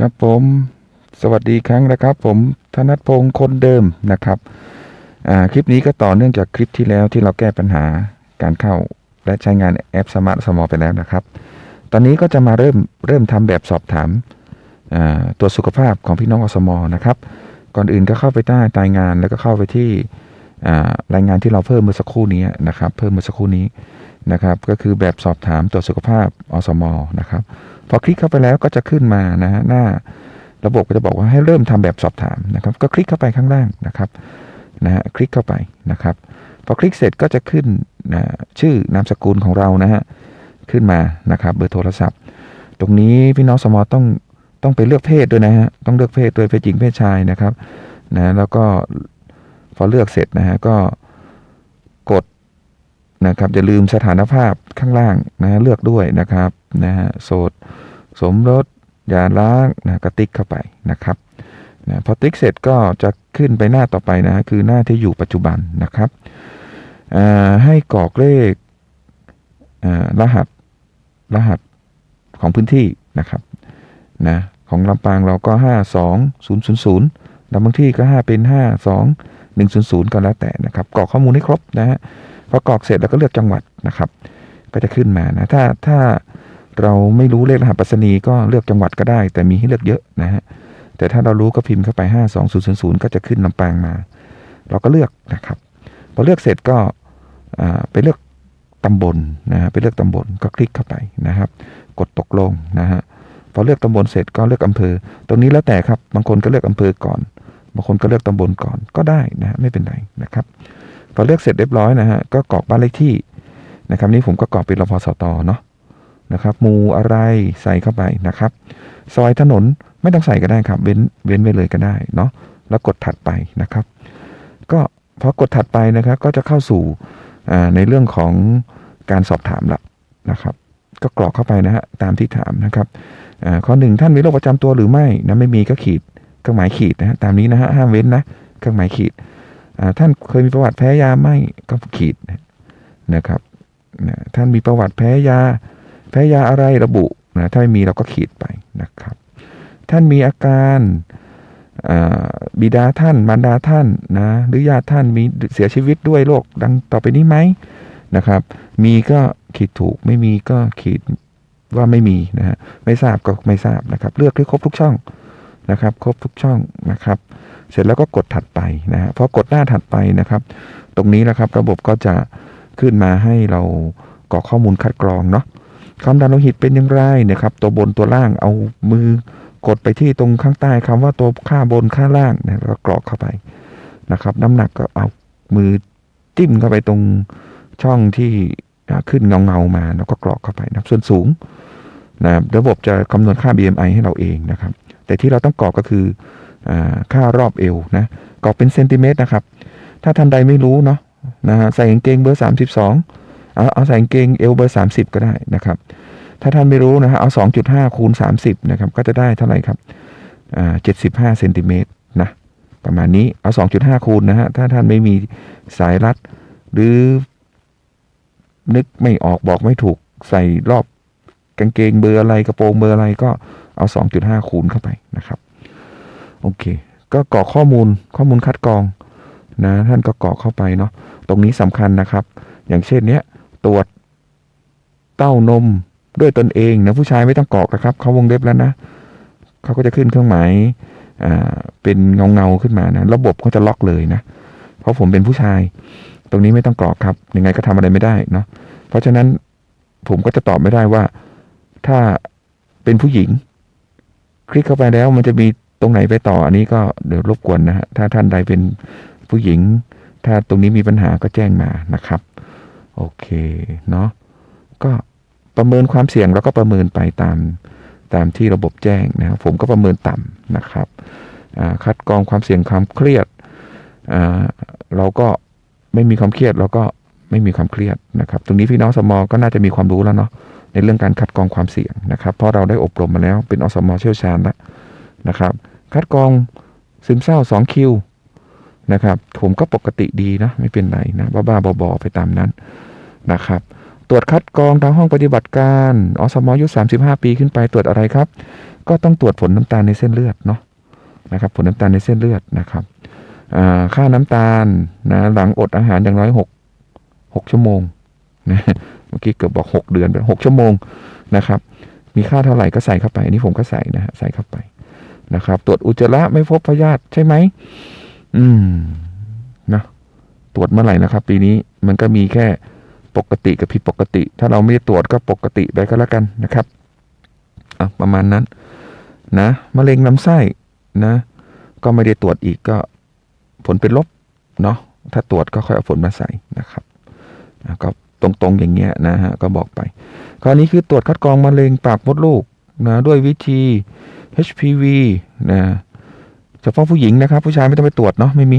ครับผม สวัสดีครั้งนะครับ ผมธนัทพงศ์คนเดิมนะครับคลิปนี้ก็ต่อเนื่องจากคลิปที่แล้วที่เราแก้ปัญหาการเข้าและใช้งานแอปสมาร์ทสมอไปแล้วนะครับ ตอนนี้ก็จะมาเริ่มเริ่มทำแบบสอบถามตัวสุขภาพของพี่น้องอสมอนะครับ ก่อนอื่นก็เข้าไปใต้รายงานแล้วก็เข้าไปที่รายงานที่เราเพิ่มเมื่อสักครู่นี้นะครับ เพิ่มเมื่อสักครู่นี้นะครับ ก็คือแบบสอบถามตรวสุขภาพอสมอนะครับ พอคลิกเข้าไปแล้วก็จะขึ้นมานะฮะหน้าระบบก็จะบอกว่าให้เริ่มทำแบบสอบถามนะครับ ก็คลิกเข้าไปข้างล่างนะครับนะฮะคลิกเข้าไปนะครับ พอคลิกเสร็จก็จะขึ้นนะชื่อนามสกุลของเรานะฮะขึ้นมานะครับเบอร์โทรศัพท์ ตรงนี้พี่น้องสมอต้องต้องไปเลือกเพศด้วยนะฮะต้องเลือกเพศด้วยเพศหญิงเพศชายนะครับนะแล้วก็พอเลือกเสร็จนะฮะก็กดนะครับอย่าลืมสถานภาพข้างล่างนะเลือกด้วยนะครับนะฮะโสด สมรสยาล้างนะก็ติ๊กเข้าไปนะครับนะพอติ๊กเสร็จก็จะขึ้นไปหน้าต่อไปนะคือหน้าที่อยู่ปัจจุบันนะครับให้กรอกเลขรหัสรหัสของพื้นที่นะครับนะของลำปางเราก็ 52000แล้วบางที่ก็ 5 เป็น 52100 ก็แล้วแต่นะครับกรอกข้อมูลให้ครบนะฮะพอกรอกเสร็จแล้วก็เลือกจังหวัดนะครับ ก็จะขึ้นมานะถ้าถ้า เราไม่รู้เลขรหัสไปรษณีย์ก็เลือกจังหวัดก็ได้ แต่มีให้เลือกเยอะนะฮะแต่ถ้าเรารู้ก็พิมพ์เข้าไป 52000 ก็จะขึ้นลำปางมา เราก็เลือกนะครับ พอเลือกเสร็จก็ไปเลือกตำบลนะฮะไปเลือกตำบลก็คลิกเข้าไปนะครับ กดตกลงนะฮะพอเลือกตำบลเสร็จก็เลือกอำเภอ ตรงนี้แล้วแต่ครับ บางคนก็เลือกอำเภอก่อน บางคนก็เลือกตำบลก่อนก็ได้นะฮะไม่เป็นไรนะครับ พอเลือกเสร็จเรียบร้อยนะฮะก็กรอกบ้านเลขที่นะครับนี่ผมก็กรอกเป็นรพสตเนาะ นะครับหมู่อะไรใส่เข้าไปนะครับ ซอยถนนไม่ต้องใส่ก็ได้ครับ เว้นเว้นไว้เลยก็ได้เนาะแล้วกดถัดไปนะครับ ก็พอกดถัดไปนะครับก็จะเข้าสู่ในเรื่องของการสอบถามละนะครับ ก็กรอกเข้าไปนะฮะตามที่ถามนะครับข้อหนึ่งท่านมีโรคประจำตัวหรือไม่นะไม่มีก็ขีดเครื่องหมายขีดนะฮะตามนี้นะฮะห้ามเว้นนะเครื่องหมายขีดท่านเคยมีประวัติแพ้ยาไหมก็ขีดนะครับท่านมีประวัติแพ้ยา แพ้ยาอะไรระบุนะถ้าไม่มีเราก็ขีดไปนะครับ ท่านมีอาการบิดาท่าน มารดาท่านนะหรือญาติท่านมีเสียชีวิตด้วยโรคดังต่อไปนี้ไหมนะครับ มีก็ขีดถูกไม่มีก็ขีดว่าไม่มีนะฮะไม่ทราบก็ไม่ทราบนะครับ เลือกให้ครบทุกช่องนะครับ ครบทุกช่องนะครับ เสร็จแล้วก็กดถัดไปนะฮะพอกดหน้าถัดไปนะครับ ตรงนี้นะครับระบบก็จะขึ้นมาให้เรากรอกข้อมูลคัดกรองเนาะ ความดันโลหิตเป็นอย่างไรนะครับ ตัวบนตัวล่างเอามือกดไปที่ตรงข้างใต้คำว่าตัวค่าบนค่าล่างนะแล้วกรอกเข้าไปนะครับ น้ำหนักก็เอามือจิ้มเข้าไปตรงช่องที่ขึ้นเงาเงาๆมาแล้วก็กรอกเข้าไปนะส่วนสูงนะระบบจะคำนวณค่า BMI ให้เราเองนะครับ แต่ที่เราต้องกรอกก็คืออาค่ารอบเอวนะกรอกเป็นเซนติเมตรนะครับ ถ้าท่านใดไม่รู้เนาะนะฮะใส่กางเกงเบอร์สามสิบสอง เอาเอาใส่กางเกงเอลเบอร์สามสิบก็ได้นะครับ ถ้าท่านไม่รู้นะฮะเอาสองจุดห้าคูณสามสิบนะครับก็จะได้เท่าไหร่ครับอ่าเจ็ดสิบห้าเซนติเมตรนะประมาณนี้เอาสองจุดห้าคูณนะฮะถ้าท่านไม่มีสายรัดหรือ นึกไม่ออกบอกไม่ถูกใส่รอบกางเกงเบอร์อะไรกระโปรงเบอร์อะไรก็เอาสองจุดห้าคูณเข้าไปนะครับ โอเค ก็กรอกข้อมูลข้อมูลคัดกรองนะท่านก็กรอกเข้าไปเนาะตรงนี้สำคัญนะครับ อย่างเช่นเนี้ย ตรวจเต้านมด้วยตนเองนะผู้ชายไม่ต้องกรอกนะครับเขาวงเล็บแล้วนะเขาก็จะขึ้นเครื่องหมายเป็นเงาเงาขึ้นมานะระบบเขาจะล็อกเลยนะ เพราะผมเป็นผู้ชาย ตรงนี้ไม่ต้องกรอกครับยังไงก็ทำอะไรไม่ได้เนาะเพราะฉะนั้นผมก็จะตอบไม่ได้ว่า ถ้าเป็นผู้หญิง คลิกเข้าไปแล้วมันจะมีตรงไหนไปต่ออันนี้ก็เดี๋ยวรบกวนนะฮะถ้าท่านใดเป็นผู้หญิง ถ้าตรงนี้มีปัญหาก็แจ้งมานะครับ โอเคเนาะก็ประเมินความเสี่ยงแล้วก็ประเมินไปตามตามที่ระบบแจ้งนะครับผมก็ประเมินต่ำนะครับคัดกรองความเสี่ยงความเครียดเราก็ไม่มีความเครียดเราก็ไม่มีความเครียดนะครับ ตรงนี้พี่น้องสมอก็น่าจะมีความรู้แล้วเนาะในเรื่องการคัดกรองความเสี่ยงนะครับ เพราะเราได้อบรมมาแล้วเป็นอสมอเชี่ยวชาญแล้วนะครับ คัดกรองซึมเศร้า2คิวนะครับผมก็ปกติดีนะไม่เป็นไรนะบ้าๆบอๆไปตามนั้น นะครับ ตรวจคัดกรองทางห้องปฏิบัติการอสมอายุ 35 ปีขึ้นไปตรวจอะไรครับ ก็ต้องตรวจผลน้ำตาลในเส้นเลือดเนาะนะครับผลน้ำตาลในเส้นเลือดนะครับค่าน้ำตาลนะหลังอดอาหารอย่างน้อยหกหกชั่วโมงนะเมื่อกี้เกือบบอกหกเดือนไปหกชั่วโมงนะครับ มีค่าเท่าไหร่ก็ใส่เข้าไปอันนี้ผมก็ใส่นะฮะใส่เข้าไปนะครับ ตรวจอุจจาระไม่พบพยาธิใช่ไหมอืมนะตรวจเมื่อไหร่นะครับ ปีนี้มันก็มีแค่ ปกติกับผิดปกติ ถ้าเราไม่ได้ตรวจก็ปกติไปก็แล้วกันนะครับอะประมาณนั้นนะมะเร็งลำไส้นะก็ไม่ได้ตรวจอีกก็ผลเป็นลบเนาะถ้าตรวจก็ค่อยเอาผลมาใส่นะครับอะก็ตรงๆอย่างเงี้ยนะฮะก็บอกไปคราวนี้คือตรวจคัดกรองมะเร็งปากมดลูกนะด้วยวิธี HPV นะเฉพาะผู้หญิงนะครับ ผู้ชายไม่ต้องไปตรวจเนาะไม่มี